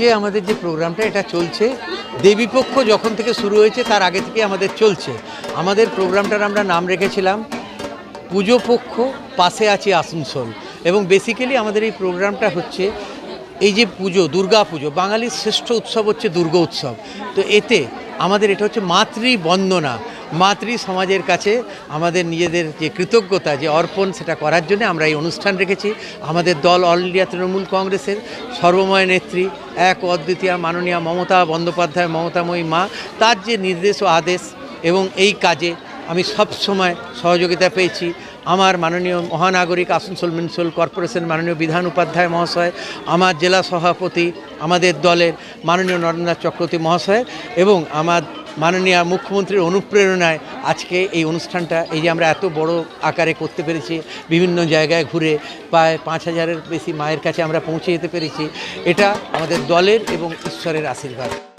আজকে আমাদের যে প্রোগ্রামটা, এটা চলছে। দেবীপক্ষ যখন থেকে শুরু হয়েছে, তার আগে থেকে আমাদের চলছে। আমাদের প্রোগ্রামটার আমরা নাম রেখেছিলাম পুজো পক্ষ, পাশে আছে আসানসোল। এবং বেসিক্যালি আমাদের এই প্রোগ্রামটা হচ্ছে, এই যে পুজো, দুর্গা পুজো, বাঙালির শ্রেষ্ঠ উৎসব হচ্ছে দুর্গা উৎসব। তো এতে আমাদের এটা হচ্ছে মাতৃ বন্দনা মাতৃ সমাজের কাছে আমাদের নিজেদের যে কৃতজ্ঞতা, যে অর্পণ সেটা করার জন্য আমরা এই অনুষ্ঠান রেখেছি। আমাদের দল অল ইন্ডিয়া তৃণমূল কংগ্রেসের সর্বময় নেত্রী, এক অদ্বিতীয় মাননীয় মমতা বন্দ্যোপাধ্যায়, মমতাময়ী মা, তার যে নির্দেশ ও আদেশ এবং এই কাজে আমি সব সময় সহযোগিতা পেয়েছি। আমার মাননীয় মহানাগরিক আসানসোল মিউনিসিপাল কর্পোরেশন মাননীয় বিধান উপাধ্যায় মহাশয়, আমার জেলা সভাপতি, আমাদের দলের মাননীয় নরেন্দ্রনাথ চক্রবর্তী মহাশয় এবং আমার মাননীয় মুখ্যমন্ত্রীর অনুপ্রেরণায় আজকে এই অনুষ্ঠানটা, এই যে আমরা এত বড় আকারে করতে পেরেছি, বিভিন্ন জায়গায় ঘুরে প্রায় পাঁচ হাজারের বেশি মায়ের কাছে আমরা পৌঁছে যেতে পেরেছি, এটা আমাদের দলের এবং ঈশ্বরের আশীর্বাদ।